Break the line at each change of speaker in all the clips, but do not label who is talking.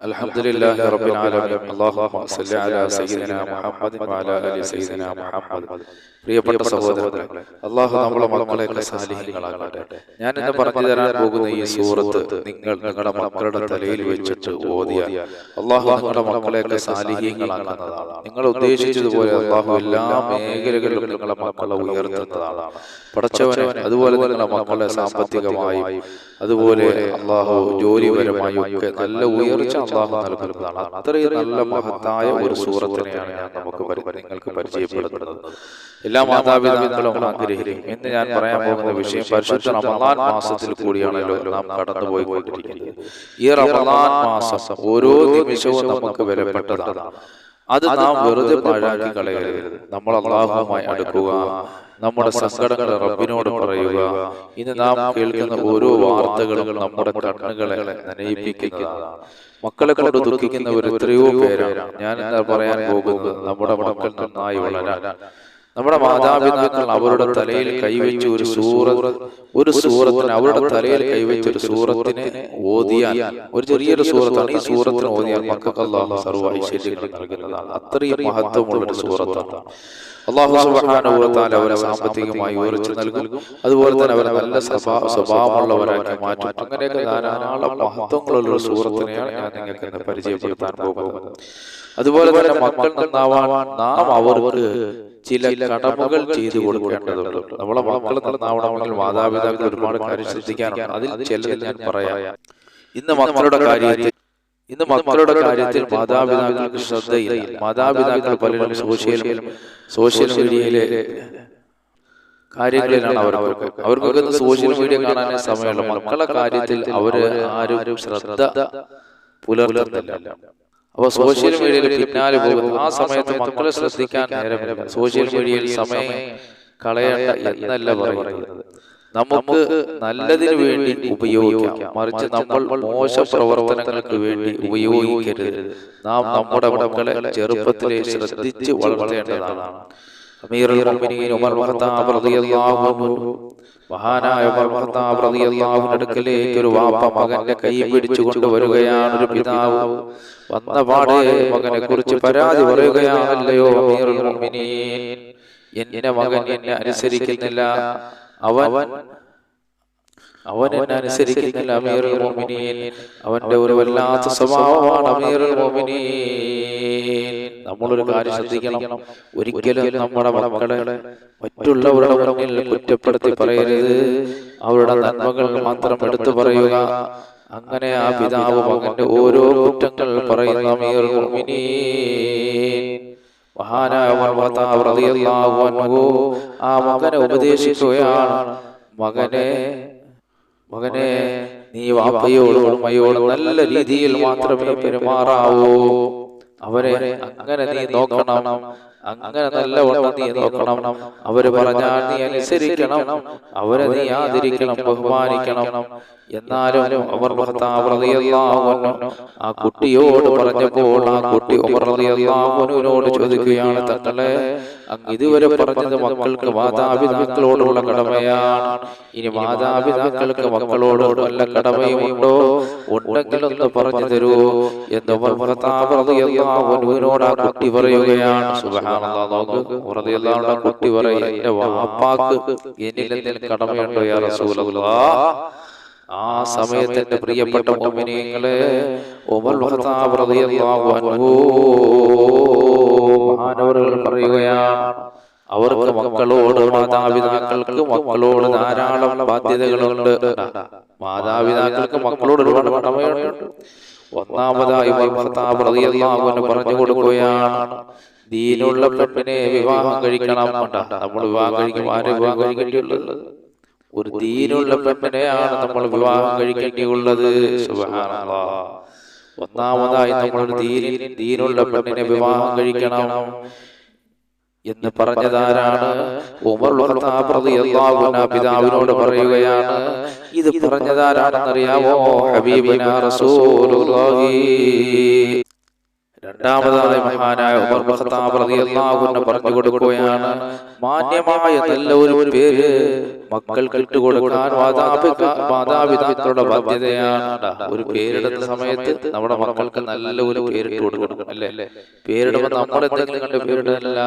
الحمد لله رب العالمين اللهم صل على سيدنا محمد وعلى ال سيدنا محمد പ്രിയപ്പെട്ട സഹോദരങ്ങളെ അള്ളാഹു നമ്മളെ മക്കളെയൊക്കെ സാലിഹ്യങ്ങളാകട്ടെ ഞാൻ ഇന്ന് പറഞ്ഞു തരാൻ പോകുന്ന ഈ സൂറത്ത് നിങ്ങൾ നിങ്ങളുടെ മക്കളുടെ തലയിൽ വെച്ചിട്ട് ഓതിയാൽ അള്ളാഹു നിങ്ങളുടെ മക്കളെയൊക്കെ സാലിഹ്യങ്ങളാക്കുന്നതാണ് നിങ്ങൾ ഉദ്ദേശിച്ചതുപോലെ അള്ളാഹു എല്ലാ മേഖലകളിലും നിങ്ങളുടെ മക്കളെ ഉയർത്തുന്നതാണ് പടച്ചവനെ അതുപോലെ നിങ്ങളുടെ മക്കളെ സാമ്പത്തികമായും അതുപോലെ അള്ളാഹു ജോലിപരമായും ഒക്കെ നല്ല ഉയർച്ച അള്ളാഹു നൽകുന്നതാണ്. അത്രയും നല്ല മഹത്തായ ഒരു സൂറത്തിനെയാണ് ഞാൻ നമുക്ക് നിങ്ങൾക്ക് പരിചയപ്പെടുത്തുന്നത് എല്ലാ മാതാപിതാക്കളും ആഗ്രഹിക്കും എന്ന് ഞാൻ പറയാൻ പോകുന്ന വിഷയം പരിശുദ്ധ റമദാൻ മാസത്തിൽ കൂടിയാണല്ലോ നാം കടന്നുപോയിക്കൊണ്ടിരിക്കുന്നത് ഈ റമദാൻ മാസം ഓരോ നിമിഷവും നമുക്ക് വിലപ്പെട്ടതാണ്. അത് നാം വെറുതെ പാഴാക്കി കളയരുത്. നമ്മൾ അള്ളാഹുമായി അടുക്കുക. നമ്മുടെ സങ്കടങ്ങൾ റബ്ബിനോട് പറയുക. ഇന്ന് നാം കേൾക്കുന്ന ഓരോ വാർത്തകളും നമ്മുടെ കണ്ണുകളെ നനയിപ്പിക്കുന്നതാണ്. മക്കളെ കൊണ്ട് ദുഃഖിക്കുന്നവർ എത്രയോ പേരാണ്. ഞാൻ എന്താ പറയാൻ പോകുന്നത് നമ്മുടെ മക്കൾ നന്നായി വളരാൻ. നമ്മുടെ മാതാപിതാക്കൾ അവരുടെ തലയിൽ കൈവച്ച് ഒരു സൂറത്ത് ഒരു സൂറത്തിന് അവരുടെ തലയിൽ കൈവച്ച് ഒരു സൂറത്തിന് ഓതിയാൽ ഒരു ചെറിയൊരു സൂറത്താണ്. ഈ സൂറത്തിന് ഓതിയാൽ മക്കൾക്ക് അള്ളാഹു സർവ ഐശ്വര്യങ്ങൾ നൽകുന്നതാണ്. അത്രയും മഹത്വമുള്ള ഒരു സൂറത്താണ്. അള്ളാഹു സുബ്ഹാനഹു അവരെ സാമ്പത്തികമായി ഉയർച്ച നൽകും. അതുപോലെ തന്നെ അവരെ നല്ല സ്വഭാ- സ്വഭാവമുള്ളവരാക്കി മാറ്റും. അങ്ങനെയൊക്കെ ധാരാളം മഹത്വങ്ങളുള്ള ഒരു സൂറത്തിനെയാണ് ഞാൻ നിങ്ങൾക്ക് ഇന്ന് പരിചയപ്പെടുത്താൻ പോകുന്നത്. അതുപോലെ തന്നെ മക്കൾ നന്നാവാൻ നാം അവർക്ക് ചില കടമകൾ ചെയ്തു കൊടുക്കേണ്ടതുണ്ട്. നമ്മളെ മക്കൾ നന്നാവണമെങ്കിൽ മാതാപിതാക്കൾ ഒരുപാട് കാര്യം ശ്രദ്ധിക്കാനുണ്ട്. അതിൽ ചിലത് ഞാൻ പറയാം. ഇന്ന് മക്കളുടെ കാര്യത്തിൽ ഇന്ന് മക്കളുടെ കാര്യത്തിൽ മാതാപിതാക്കൾക്ക് ശ്രദ്ധയില്ല. മാതാപിതാക്കൾ പലരും സോഷ്യൽ സോഷ്യൽ മീഡിയയിലെ കാര്യങ്ങളിലാണ് അവർക്ക് അവർക്കൊക്കെ. സോഷ്യൽ മീഡിയ കാണാനേ സമയമുള്ള. മക്കളുടെ കാര്യത്തിൽ അവർ ആരും ശ്രദ്ധ പുലർത്തുന്നില്ല. അപ്പൊ സോഷ്യൽ മീഡിയയിൽ പിന്നാലെ പോകുന്നു ആ സമയത്ത് മക്കളെ ശ്രദ്ധിക്കാൻ നേരമില്ല. സോഷ്യൽ മീഡിയയിൽ സമയം കളയേണ്ട എന്നല്ല പറയുന്നത്. നമുക്ക് നല്ലതിനു വേണ്ടി ഉപയോഗിക്കാം. മറിച്ച് നമ്മൾ മോശ പ്രവർത്തനങ്ങൾക്ക് വേണ്ടി ഉപയോഗിക്കരുത്. നാം നമ്മുടെ മക്കളെ ചെറുപ്പത്തിലെ ശ്രദ്ധിച്ച് വളർത്തേണ്ടതാണ്. അമീറുൽ മുഅ്മിനീൻ ഉമർ ഖത്താബ് റളിയല്ലാഹു അൻഹു. മഹാനായ അടുക്കലേക്ക് ഒരു വാപ്പ മകന്റെ കൈ പിടിച്ചുകൊണ്ട് കൊണ്ടുവരികയാണ് ഒരു പിതാവ്. വന്ന പാടെ മകനെ കുറിച്ച് പരാതി പറയുകയാണല്ലയോ എന്റെ മകൻ എന്നെ അനുസരിക്കുന്നില്ല. അവൻ അവൻ എന്നെ അനുസരിക്കുന്നില്ല അമീറുൽ മുഅ്മിനീൻ. അവന്റെ ഒരു വല്ലാത്ത സ്വഭാവമാണ് അമീറുൽ മുഅ്മിനീൻ. നമ്മളൊരു കാര്യം ശ്രദ്ധിക്കണം. ഒരിക്കലും നമ്മുടെ മക്കളെ മറ്റുള്ളവരുടെ മുന്നിൽ കുറ്റപ്പെടുത്തി പറയരുത്. അവരുടെ നന്മകൾ മാത്രം എടുത്തു പറയുക. അങ്ങനെ ആ പിതാവ് മകന്റെ ഓരോ കുറ്റങ്ങൾ പറയുന്ന അമീറുൽ മുഅ്മിനീൻ. മഹാനായ ആ മകനെ ഉപദേശിക്കുകയാണ്. മകനെ മകനെ നീ വാപ്പയോടും അമ്മയോടും നല്ല രീതിയിൽ മാത്രമേ പെരുമാറാവൂ. അവരെ അങ്ങനെ നീ നോക്കണം. അങ്ങനെ നല്ലവണ്ണം നീ നോക്കണം. അവർ പറഞ്ഞാൽ നീ അനുസരിക്കണം. അവരെ നീ ആദരിക്കണം ബഹുമാനിക്കണം. എന്നാലും അവർ ഭർത്താവ് റളിയല്ലാഹു അൻഹു ആ കുട്ടിയോട് പറഞ്ഞപ്പോൾ ആ കുട്ടി ഉമർ അൻഹുവിനോട് ചോദിക്കുകയാണ് തങ്ങളെ അങ്ങ് ഇതുവരെ പറഞ്ഞത് മക്കൾക്ക് മാതാപിതാക്കളോടുള്ള കടമയാണ്. ഇനി മാതാപിതാക്കൾക്ക് മക്കളോട് വല്ല കടമയുമുണ്ടോ? ഉണ്ടെങ്കിൽ ഒന്ന് പറഞ്ഞു തരൂ എന്ന് ഭർത്താവ് അൻഹുവിനോട് ആ കുട്ടി പറയുകയാണ്. കുട്ടി പറയും യാ ആ സമയത്ത് എന്റെ പ്രിയപ്പെട്ട മുഅ്മിനീങ്ങളെ ഉമർ ഖത്താബ് മഹാനവറുകൾ പറയുകയാണ് അവർക്ക് മക്കളോട് മാതാപിതാക്കൾക്ക് മക്കളോട് ധാരാളം ബാധ്യതകളുണ്ട് മാതാപിതാക്കൾക്ക് മക്കളോട് ഒരുപാട് കടമയുണ്ട് ഒന്നാമതായി ഭർത്താവ് അൻഹു പറഞ്ഞു കൊടുക്കുകയാണ് ദീനുള്ള പെണ്ണിനെ വിവാഹം കഴിക്കണം. നമ്മൾ വിവാഹം കഴിക്കും ആരെ വിവാഹം കഴിക്കേണ്ടിയുള്ളത് ഒരു ദീനുള്ള പെണ്ണിനെയാണ് നമ്മൾ വിവാഹം കഴിക്കേണ്ടിയുള്ളത്. സുബ്ഹാനല്ലാഹ്. ഒന്നാമതായി നമ്മൾ ദീനുള്ള പെണ്ണിനെ വിവാഹം കഴിക്കണം എന്ന് പറഞ്ഞതാരാണ്? ഉമർ പിതാവിനോട് പറയുകയാണ്. ഇത് പറഞ്ഞതാരാണെന്നറിയാമോ ഹബീബിന റസൂലുള്ളാഹി. രണ്ടാമതായി മഹാനായ ഉമർ ഖത്താബ് റളിയല്ലാഹു അൻഹു പറഞ്ഞു കൊടുക്കുകയാണ് മാന്യമായ നല്ല ഒരു പേര് മക്കൾക്ക് ഇട്ടുകൊടുക്കാൻ മാതാപിതാ മാതാപിതാക്കളുടെ ബാധ്യതയാണ്. ഒരു പേരിടുന്ന സമയത്ത് നമ്മുടെ മക്കൾക്ക് നല്ല ഒരു പേരിട്ട് കൊടുക്കണം അല്ലേ? പേരിടുമ്പോൾ നമ്മൾ എന്തെങ്കിലും കണ്ട് പേരിടല്ല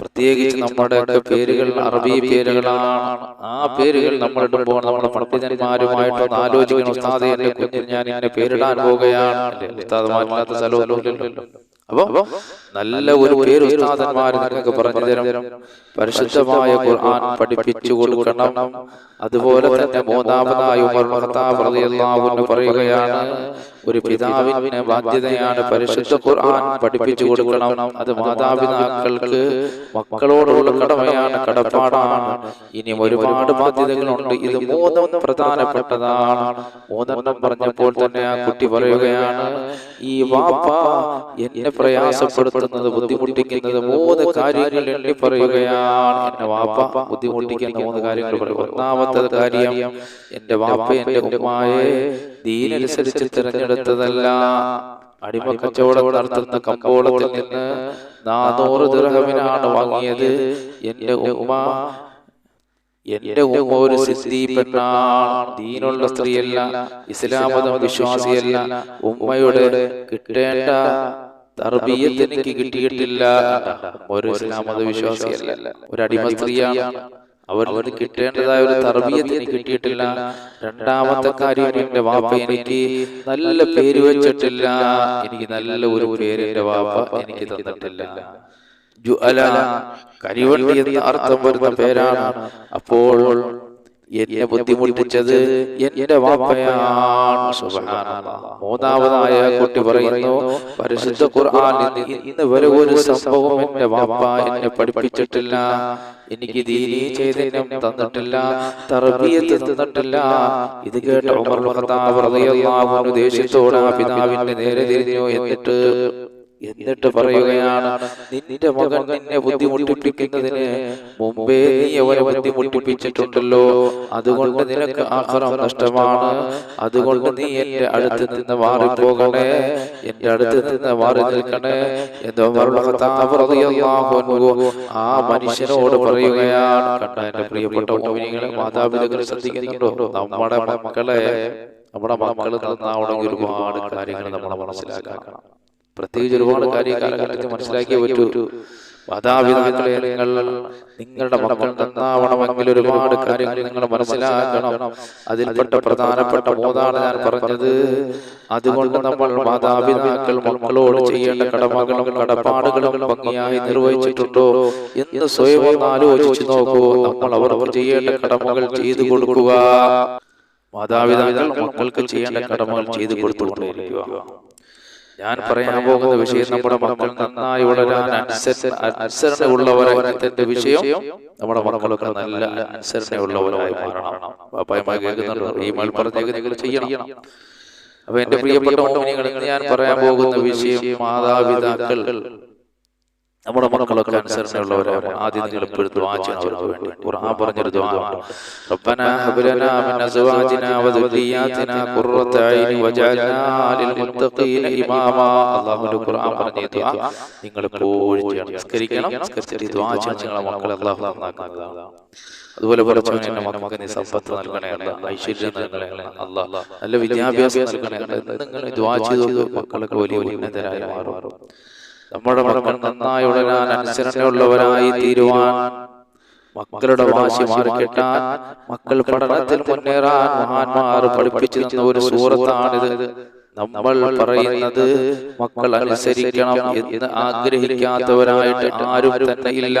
പ്രത്യേകിച്ച് നമ്മുടെ പേരുകൾ അറബി പേരുകളാണ്. ആ പേരുകൾ നമ്മൾ ഇടുമ്പോൾ നമ്മുടെ പണ്ഡിതന്മാരുമായിട്ടൊന്ന് ആലോചിക്കണം. ഉസ്താദെ എന്റെ കുഞ്ഞിന് ഞാൻ ഇങ്ങനെ പേരിടാൻ പോവുകയാണ്. അല്ലേ? ഉസ്താദുമാരില്ലാത്ത സ്ഥലമൊന്നുമില്ലല്ലോ അപ്പൊ നല്ല ഒരു പേര് ഉസ്താദന്മാർ നിങ്ങൾക്ക് പറഞ്ഞു തരും. പരിശുദ്ധമായ ഖുർആൻ പഠിപ്പിച്ചു കൊടുക്കണം. അതുപോലെ തന്നെ മൂന്നാമതായി ഉമർ അൻഹു പറയുകയാണ്. ഒരു പിതാവിന് ബാധ്യതയാണ് പരിശുദ്ധ ഖുർആൻ പഠിപ്പിച്ചു കൊടുക്കണം. അത് മാതാപിതാക്കൾക്ക് മക്കളോടുള്ള കടമയാണ് കടപ്പാടാണ്. ഇനിയും ഒരുപാട് ബാധ്യതകളുണ്ട്. ഇത് മൂന്നും പ്രധാനപ്പെട്ടതാണ്. മൂന്നെണ്ണം പറഞ്ഞപ്പോൾ തന്നെ ആ കുട്ടി പറയുകയാണ് ഈ വാപ്പ എന്നെ പ്രയാസപ്പെടുത്തുന്നത് ബുദ്ധിമുട്ടിക്കുന്നത് മൂന്ന് കാര്യങ്ങൾ എണ്ണി പറയുകയാണ്. എന്നെ വാപ്പ ബുദ്ധിമുട്ടിക്കുന്ന മൂന്ന് കാര്യങ്ങൾ പറയും. ഒന്നാമത്തെ കാര്യം എന്റെ വാപ്പ എന്റെ ഉമ്മായെ ദീനനുസരിച്ച് തിരഞ്ഞെടുത്തതല്ല അടിമ കച്ചവടം നടത്തുന്ന കമ്പോളത്തിൽ നിന്ന് നാനൂറ് ദൃഹമിനാണ് വാങ്ങിയത് എന്റെ ഉമ്മ. എന്റെ ഉമ്മ ഒരു സിദ്ധി പെണ്ണാണ്. ദീനുള്ള സ്ത്രീയല്ല ഇസ്ലാം വിശ്വാസിയല്ല. ഉമ്മയുടെ കിട്ടേണ്ട തർബീയത്ത് എനിക്ക് കിട്ടിയിട്ടില്ല. ഒരു ഇസ്ലാമത വിശ്വാസിയല്ല. ഒരു അടിമ സ്ത്രീയാണ്. അവർക്ക് കിട്ടേണ്ടതായ ഒരു തർബീയത്ത് എനിക്ക് കിട്ടിയിട്ടില്ല. രണ്ടാമത്തെ കാര്യം എന്റെ വാപ്പ എനിക്ക് നല്ല പേര് വെച്ചിട്ടില്ല. എനിക്ക് നല്ല ഒരു പേര് എന്റെ വാപ്പ എനിക്ക് തന്നിട്ടില്ല. ജുഅല കരിവണ്ടി എന്ന അർത്ഥം വരുന്ന പേരാണ്. അപ്പോൾ എന്നെ ബുദ്ധിമുട്ടിച്ചത് എന്റെ വാപ്പയാണ്. മൂന്നാമതായ കുട്ടി പറയുന്നു പരിശുദ്ധ ഖുർആനിൽ ഇന്ന് വരെ ഒരു സംഭവം എന്റെ വാപ്പ എന്നെ പഠിപ്പിച്ചിട്ടില്ല. എനിക്ക് ദീനീ ചൈതന്യം തന്നിട്ടില്ല. തർബീയത്ത് തന്നിട്ടില്ല. ഇത് കേട്ട ഉമർ ദേഷ്യത്തോടെ പിതാവിന്റെ നേരെ തിരിഞ്ഞു എന്നിട്ട് എന്നിട്ട് പറയുകയാണ് നിന്റെ മകൻ നിന്നെ ബുദ്ധിമുട്ടിപ്പിക്കുന്നതിന് മുമ്പേ നീ അവരെ ബുദ്ധിമുട്ടിപ്പിച്ചിട്ടുണ്ടല്ലോ. അതുകൊണ്ട് നിനക്ക് ആഹാരം നഷ്ടമാണ്. അതുകൊണ്ട് നീ എന്റെ അടുത്ത് നിന്ന് മാറി പോകണേ എന്റെ അടുത്ത് നിന്ന് മാറി നിൽക്കണേ. എന്തോ ആ മനുഷ്യനോട് പറയുകയാണ്. കണ്ട എന്റെ പ്രിയപ്പെട്ട മോഹിനികളെ മാതാപിതാക്കൾ ശ്രദ്ധിക്കുന്നുണ്ടോ? നമ്മുടെ മക്കളെ നമ്മുടെ മക്കൾ നന്നാവണമെങ്കിൽ ഒരുപാട് കാര്യങ്ങൾ നമ്മൾ മനസ്സിലാക്കണം. പ്രത്യേകിച്ച് ഒരുപാട് കാര്യം കാലഘട്ടത്തിൽ മനസ്സിലാക്കിയേ പറ്റൂ മാതാപിതാക്കളെ നിങ്ങൾ നിങ്ങളുടെ മക്കൾ നന്നാവണമെങ്കിൽ ഒരുപാട് കാര്യങ്ങൾ നിങ്ങൾ മനസ്സിലാക്കണം. അതിൽപ്പെട്ട പ്രധാനപ്പെട്ട മൂന്നാണ് ഞാൻ പറഞ്ഞത്. അതുകൊണ്ട് നമ്മൾ മാതാപിതാക്കൾ മക്കളോട് ചെയ്യേണ്ട കടമകളും കടപ്പാടുകളും ഭംഗിയായി നിർവഹിച്ചിട്ടുണ്ടോ? എന്ന് സ്വയം ഒന്ന് ആലോചിച്ചു നോക്കൂ. നമ്മൾ അവർ ചെയ്യേണ്ട കടമകൾ ചെയ്തു കൊടുക്കുക. മാതാപിതാക്കൾ മക്കൾക്ക് ചെയ്യേണ്ട കടമകൾ ചെയ്തു കൊടുത്തുകൊണ്ടേയിരിക്കുക ഞാൻ പറയാൻ പോകുന്ന വിഷയം നമ്മുടെ മക്കൾ നന്നായി വളരാൻ അനുസരണ അനുസരണയുള്ളവരായതിന്റെ വിഷയം നമ്മുടെ മക്കളൊക്കെ നല്ല അനുസരണയുള്ളവരായി മാറണം. പാപ്പായമായി കേൾക്കുന്നുണ്ട്? ഈ മേൽ പറഞ്ഞേക്ക് നിങ്ങൾ ചെയ്യണം. അപ്പൊ എന്റെ പ്രിയപ്പെട്ട ഞാൻ പറയാൻ പോകുന്ന വിഷയം മാതാപിതാക്കൾ. നമ്മുടെ മക്കളൊക്കെ അനുസരണയുള്ളവരാണ്. ആദ്യം നിങ്ങൾ എപ്പോഴും ചെയ്യണം അവർക്ക് വേണ്ടി ഖുർആൻ പറഞ്ഞൊരു ദുആ. റബ്ബന ഹബ് ലനാ മിൻ അസ്വാജിനാ വദുരിയാതിനാ ഖുർറത ഐനി വജഅൽനാ ലിൽ മുത്തഖീന ഇമാമാ. അല്ലാഹുവിന്റെ ഖുർആൻ പറഞ്ഞ നിങ്ങൾ എപ്പോഴും ചെയ്യണം. നിസ്കരിക്കണം നിസ്കരിച്ചിട്ട് ചെയ്യണം നിങ്ങളുടെ മക്കളെ അല്ലാഹു നന്നാക്കുന്നതാണ് അതുപോലെ പടച്ചവൻ എന്റെ മക്കൾക്ക് നീ സമ്പത്ത് നൽകണേ ഐശ്വര്യം നൽകണേ അല്ല നല്ല വിദ്യാഭ്യാസം നൽകണേ നിങ്ങൾ ചെയ്തു മക്കളൊക്കെ വലിയ ഉന്നതരായി മാറും നമ്മുടെ മക്കൾ നന്നായി ഉടരാൻ അനുസരണയുള്ളവരായി തീരുവാൻ മക്കളുടെ വാശി മാറിക്കിട്ടാൻ മക്കൾ പഠനത്തിൽ മുന്നേറാൻ മഹാന്മാർ പഠിപ്പിച്ചു തന്ന ഒരു സൂറത്താണിത് നമ്മൾ പറയുന്നത് മക്കൾ അനുസരിക്കണം എന്ന് ആഗ്രഹിക്കാത്തവരായിട്ട് ആരും തന്നെ ഇല്ല.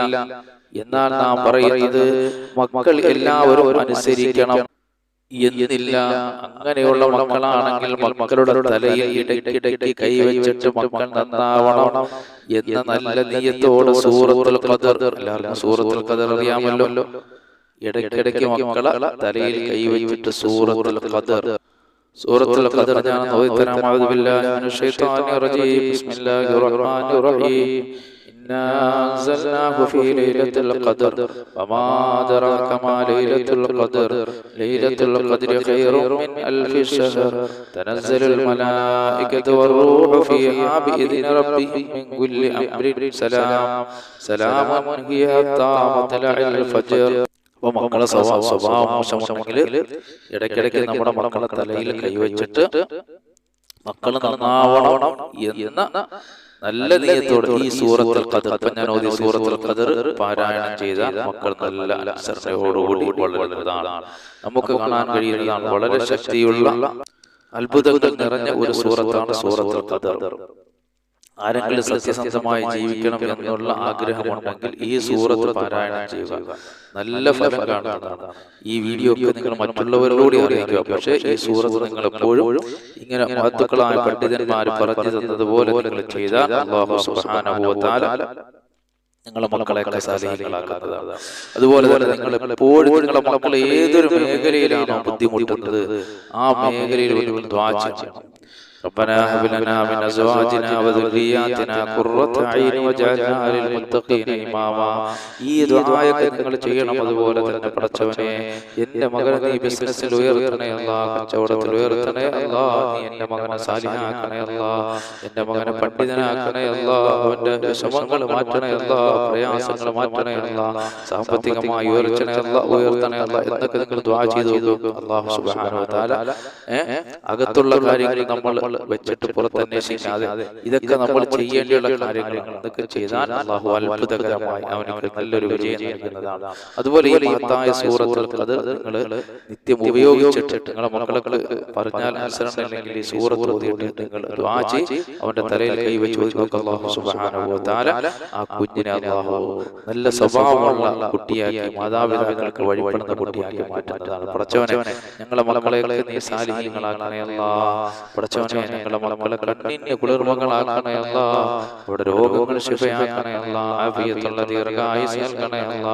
എന്നാൽ നാം പറയുന്നത് മക്കൾ എല്ലാവരും അനുസരിക്കണം. എന്നില്ല അങ്ങനെയുള്ള മക്കളാണെങ്കിൽ മക്കളുടെ തലയിൽ ഇടയ്ക്കിടയ്ക്ക് കൈവച്ചിട്ട് മക്കൾ നന്നാവണം എന്ന നല്ല നീയത്തോട് സൂറത്തുൽ ഖദർ എല്ലാവർക്കും സൂറത്തുൽ ഖദർ അറിയാമല്ലോ. ഇടയ്ക്കിടയ്ക്ക് മക്കളെ തലയിൽ കൈവച്ചിട്ട് സൂറത്തുൽ ഖദർ. സൂറത്തുൽ ഖദർ ഞാൻ ബില്ലാഹി മിനശ് ശൈത്വാനിർ റജീം. ബിസ്മില്ലാഹിർ റഹ്മാനിർ റഹീം. إنا أنزلناه في ليلة القدر وما أدراك ما ليلة القدر ليلة القدر خير من ألف شهر تنزل الملائكة والروح فيها بإذن ربهم من كل أمر سلام سلام هي حتى مطلع الفجر അപ്പൊ മക്കളെ സ്വഭാവ സ്വഭാവം മോശമുണ്ടെങ്കിൽ ഇടയ്ക്കിടയ്ക്ക് നമ്മുടെ മക്കളെ തലയിൽ കൈവച്ചിട്ട് മക്കൾ നന്നാവണം എന്ന നല്ല നീയത്തോടെ ഈ സൂറത്തിൽ ഖദർ ഇപ്പൊ ഞാൻ ഓതി സൂറത്തിൽ ഖദർ പാരായണം ചെയ്ത മക്കൾ നല്ല അനുസരണയോടുകൂടി വളരുന്നതാണ്. നമുക്ക് കാണാൻ കഴിയുന്നതാണ് വളരെ ശക്തിയുള്ള അത്ഭുതങ്ങൾ നിറഞ്ഞ ഒരു സൂറത്താണ് സൂറത്തുൽ ഖദർ. ആരെങ്കിലും സത്യസന്ധമായി ജീവിക്കണം എന്നുള്ള ആഗ്രഹമുണ്ടെങ്കിൽ ഈ സൂറത്ത് പാരായണം ചെയ്യുക. നല്ല ഫലം കാണുന്നതാണ്. ഈ വീഡിയോ ഒക്കെ നിങ്ങൾ മറ്റുള്ളവരോട് അറിയിക്കുക. പക്ഷേ ഈ സൂറത്ത് നിങ്ങൾ എപ്പോഴും ഇങ്ങനെ മഹത്തുക്കളായ പണ്ഡിതന്മാർ പറഞ്ഞു തന്നതുപോലെ നിങ്ങൾ ചെയ്താൽ അള്ളാഹു നിങ്ങളെ മക്കളെ സാലിഹികളാക്കുന്നതാണ് അതുപോലെ തന്നെ നിങ്ങൾ എപ്പോഴും നിങ്ങളെ മക്കൾ ഏതൊരു മേഖലയിലാണോ ബുദ്ധിമുട്ടുന്നത് ആ മേഖലയിൽ ഒരു ദ്വാച ചെയ്യണം. ربنا هب لنا من ازواجنا وذرياتنا قرة عين واجعلنا للمتقين اماما ഈ ദുആയൊക്കെ നിങ്ങൾ ചെയ്യണം അതുപോലെ തന്നെ പടച്ചവനെ എന്റെ മകനെ നീ ബിസിനസ്സിൽ ഉയർത്തണേ അല്ലാ കച്ചവടത്തിൽ ഉയർത്തണേ അല്ലാ നീ എന്റെ മകനെ സാലിഹാക്കണേ അല്ലാ എന്റെ മകനെ പണ്ഡിതനാക്കണേ അല്ലാ അവന്റെ വിഷമങ്ങൾ മാറ്റണേ അല്ലാ പ്രയാസങ്ങൾ മാറ്റണേ അല്ലാ സാമ്പത്തികമായി ഉയർച്ചണേ അല്ലാ ഉയർത്തണേ അല്ലാ എന്നൊക്കെ നിങ്ങൾ ദുആ ചെയ്തു നോക്കൂ അല്ലാഹു സുബ്ഹാനഹു വ തആല ഏ അകത്തുള്ള കാര്യങ്ങൾ നമ്മൾ വെച്ചിട്ട് പുറത്തന്വേഷിക്കാതെ ഇതൊക്കെ നമ്മൾ ചെയ്യേണ്ടിയുള്ള കാര്യങ്ങൾ അതൊക്കെ ചെയ്താൽ അള്ളാഹു അത്ഭുതകരമായി അവനക്ക് നല്ലൊരു വിജയം നൽകുന്നതാണ്. അതുപോലെ ഈ മഹത്തായ സൂറത്തുകൾക്ക് അത് നിങ്ങൾ നിത്യം ഉപയോഗിച്ചിട്ട് നിങ്ങളെ മക്കളൊക്കെ പറഞ്ഞാൽ അനുസരണം അല്ലെങ്കിൽ ഈ സൂറത്ത് ഓതിയിട്ട് നിങ്ങൾ ചെയ്ത് അവന്റെ തലയിൽ കൈവച്ച് ചോദിക്കുക അള്ളാഹു സുബ്ഹാനഹു തആല. ആ കുഞ്ഞിനെ അള്ളാഹു നല്ല സ്വഭാവമുള്ള കുട്ടിയാക്കി മാതാപിതാക്കൾക്ക് വഴിപ്പെടുന്ന കുട്ടിയാക്കി മാറ്റുന്നതാണ്. പടച്ചവനെ ഞങ്ങളെ മക്കളെ നീ സാലിഹ്യങ്ങളാക്കണേ അല്ലാ പടച്ചവനെ ഞങ്ങളെ മക്കളെ കണ്ണിന് കുളിർമകളാക്കണേ അല്ല. അവിടെ രോഗങ്ങൾ ശിഫയാക്കണേ അല്ല. ആഫിയത്തുള്ള ദീർഘായുസ് നൽകണേ അല്ല.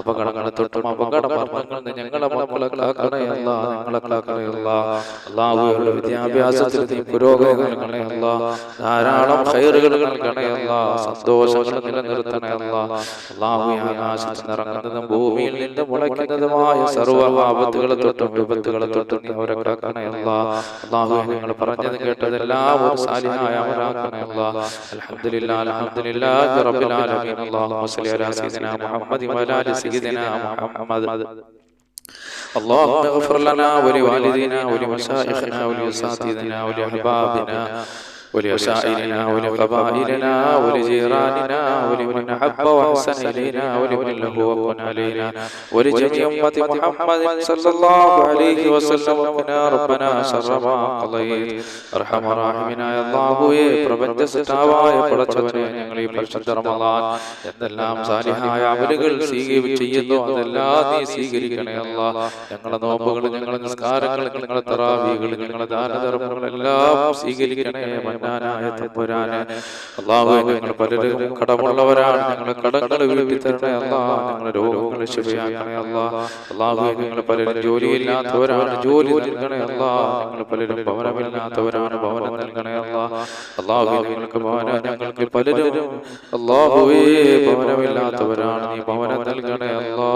അപകടങ്ങളെ തൊട്ടും അപകട നിന്ന് ഞങ്ങളെ മക്കളെ കാക്കണേ അല്ല. ഞങ്ങളെ കാക്കണേ അല്ല. അള്ളാഹുയുടെ വിദ്യാഭ്യാസത്തിൽ നീ പുരോഗതി നൽകണേ ധാരാളം ഹൈറുകൾ നൽകണേ അല്ല. സന്തോഷങ്ങൾ നിലനിർത്തണേ അല്ല. അള്ളാഹു ആകാശത്ത് നിറങ്ങുന്നതും ഭൂമിയിൽ നിന്ന് മുളയ്ക്കുന്നതുമായ സർവ തൊട്ടും വിപത്തുകളെ തൊട്ടും അവരെ കാക്കണേ അല്ല. അള്ളാഹു ഞങ്ങൾ പറഞ്ഞത് കേട്ടതെല്ലാം ഒരു സാലിഹായ അമലാക്കണേ അല്ലാ അൽഹംദുലില്ലാ അൽഹംദുലില്ലാഹി റബ്ബിൽ ആലമീൻ അല്ലാഹുമ്മ സ്വല്ലി അലാ സയ്യിദിനാ മുഹമ്മദ് വഅലാ ആലി സയ്യിദിനാ മുഹമ്മദ് اللهم اغفر لنا ولوالدينا ولمشايخنا ولأساتذتنا ولأحبابنا ولأسائلنا ولقبائلنا ولجيراننا ولمن أحب وأحسن إلينا ولمن له وكن علينا ولجميع أمة محمد صلى الله عليه وسلم وقنا ربنا شر ما قضيت أرحم الراحمين يا الله പ്രപഞ്ച സൃഷ്ടാവായ പടച്ചവനെ ഞങ്ങൾ ഈ പരിശുദ്ധ റമദാൻ എന്തെല്ലാം സാലിഹായ അമലുകൾ സ്വീകരിച്ച് ചെയ്യുന്നു അതെല്ലാം നീ സ്വീകരിക്കണേ അല്ല ഞങ്ങളെ നോമ്പുകൾ ഞങ്ങളെ നിസ്കാരങ്ങൾ ഞങ്ങളെ തറാവികൾ ഞങ്ങളെ ദാനധർമ്മങ്ങൾ എല്ലാം സ്വീകരിക്കണേ മന്നാനായ തമ്പുരാനെ. അള്ളാഹു ഞങ്ങൾ പലരും കടമുള്ളവരാണ്. ഞങ്ങളെ കടങ്ങൾ വീട്ടിൽ തരണേ അല്ല ഞങ്ങളെ രോഗങ്ങൾ ശിവയാക്കണേ അല്ലാ അള്ളാഹു. ഞങ്ങൾ പലരും ജോലിയില്ലാത്തവരാണ് ജോലി നൽകണേ അല്ലാ ഞങ്ങൾ പലരും ഭവനമില്ലാത്തവരാണ് ഭവനം നൽകണേ അല്ലാ അള്ളാഹു ഞങ്ങൾക്ക് ഭവന ഞങ്ങൾക്ക് പലരും അള്ളാഹുവേ ഭവനമില്ലാത്തവരാണ് നീ ഭവനം നൽകണേ അല്ലാ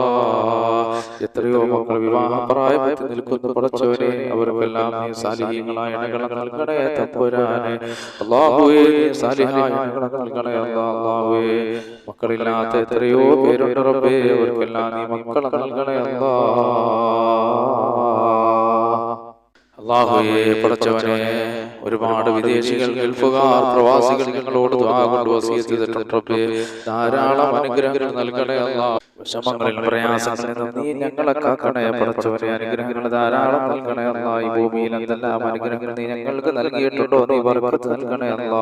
എത്രയോ മക്കൾ വിവാഹ പ്രായത്തിൽ നിൽക്കുന്ന. പടച്ചവരെ അവർക്കെല്ലാം നീ സാലിഹീങ്ങളായ ഇണകളെ നൽകണേ തമ്പുരാനെ. അള്ളാഹുവേ നീ സാലിഹായ ഇണകളെ നൽകണേ അല്ലാ അള്ളാഹുവേ. മക്കളില്ലാത്ത എത്രയോ പേരുണ്ട് റബ്ബേ. അവർക്കെല്ലാം നീ മക്കളെ നൽകണേ അല്ലാ. അള്ളാഹുയെ പടച്ചവനെ ഒരുപാട് വിദേശികൾ ഗൾഫുകാർ പ്രവാസികൾ നിങ്ങളോട് ധാരാളം അനുഗ്രഹങ്ങൾ നൽകണേ അല്ലാ. വിഷമങ്ങളിൽ പ്രയാസങ്ങളിൽ നീ ഞങ്ങളെ കാക്കണേ പടച്ചവനെ അനുഗ്രഹങ്ങൾ ധാരാളം നൽകണേ എന്നായി ഭൂമിയിൽ എന്തെല്ലാം അനുഗ്രഹങ്ങൾ നീ ഞങ്ങൾക്ക് നൽകിയിട്ടുണ്ടോ നീ ബർക്കത്ത് നൽകണേ അല്ലാ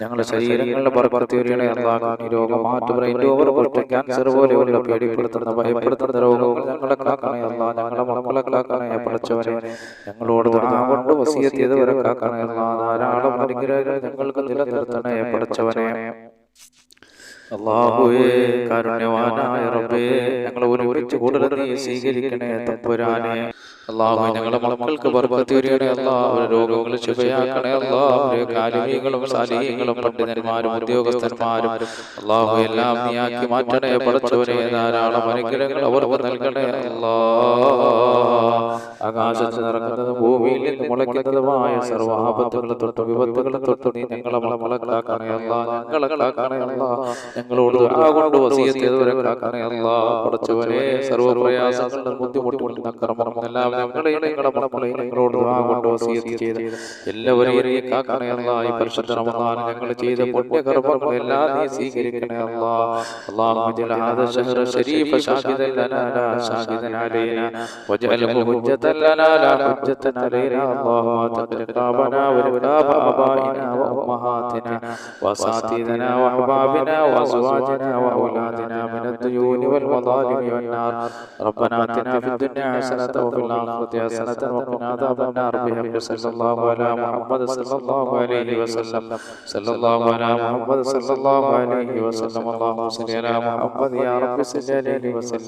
ഞങ്ങളുടെ ശരീരങ്ങളുടെ ബർക്കത്ത് വരികണേ അല്ലാ ഈ രോഗം മാറ്റു ബ്രെയിൻ ട്യൂമർ കുഷ്ഠ ക്യാൻസർ പോലെയുള്ള പേടിപ്പെടുത്തുന്ന ഭയപ്പെടുത്തുന്ന രോഗങ്ങൾ ഞങ്ങളെ കാക്കണേ അല്ലാ ഞങ്ങളുടെ മക്കളെ കാക്കണേ പടച്ചവനെ ഞങ്ങളോട് കൊണ്ട് വസിയത്ത് ചെയ്തവരെ കാക്കണേ അല്ലാ ധാരാളം അനുഗ്രഹങ്ങൾ ഞങ്ങൾക്ക് നിലനിർത്തണേ പടച്ചവനെ അള്ളാഹുവേ കാരുണ്യവാനായ റബ്ബേ ഞങ്ങളെ ഒരുമിച്ച് കൂടുതൽ നീ സ്വീകരിക്കണേ തമ്പുരാനെ. അള്ളാഹു ഞങ്ങളെ മക്കൾക്ക് അള്ളാഹു രോഗങ്ങൾ ശുഭയാക്കണേ അള്ളാഹു പണ്ഡിതന്മാരും ഉദ്യോഗസ്ഥന്മാരും. അള്ളാഹു എല്ലാം നീയാക്കി മാറ്റണേ പഠിച്ചവരെ ധാരാളം അനുഗ്രഹങ്ങൾ അവർ നൽകണേ അല്ലാ ആകാശത്ത് നിറങ്ങുന്നത് ഭൂമിയിൽ നിന്ന് മുളയ്ക്കുന്നതുമായ സർവാപത്തുകളെ തൊട്ട് വിപത്തുകളെ തൊട്ട് നീ ഞങ്ങളെ മക്കളെ കാക്കണേ അല്ല ഞങ്ങളെ കാക്കണേ അല്ല ഞങ്ങളോട് ആ കൊണ്ട് വസീയത്തേതുവരെ കാക്കണേ അല്ല പടച്ചവരെ സർവ്വപ്രയാസങ്ങളുടെ ബുദ്ധിമുട്ടുകളുടെ കർമ്മം എല്ലാം ഞങ്ങളെയും ഞങ്ങളുടെ മക്കളെയും ഞങ്ങളോട് ആ കൊണ്ട് വസീയത്ത് ചെയ്ത് എല്ലാവരെയും നീ കാക്കണേ അല്ല ഈ പരിശുദ്ധ റമദാൻ ഞങ്ങൾ ചെയ്ത പുണ്യകർമ്മങ്ങളെല്ലാം നീ സ്വീകരിക്കണേ അല്ല اللهم اجعل هذا الشهر الشريف شاهدا لنا لا شاهدا علينا واجعله حجة لنا لا حجة علينا اللهم اتق رقابنا ورقاب آبائنا وأمهاتنا وأساتذتنا وأحبابنا وأزواجنا وأولادنا من الديون والمظالم والنار ربنا آتنا في الدنيا حسنة وفي الآخرة حسنة وقنا عذاب النار بحق صلى الله على محمد صلى الله عليه وسلم صلى الله على محمد صلى الله عليه وسلم اللهم صل على محمد يا رب صل عليه وسلم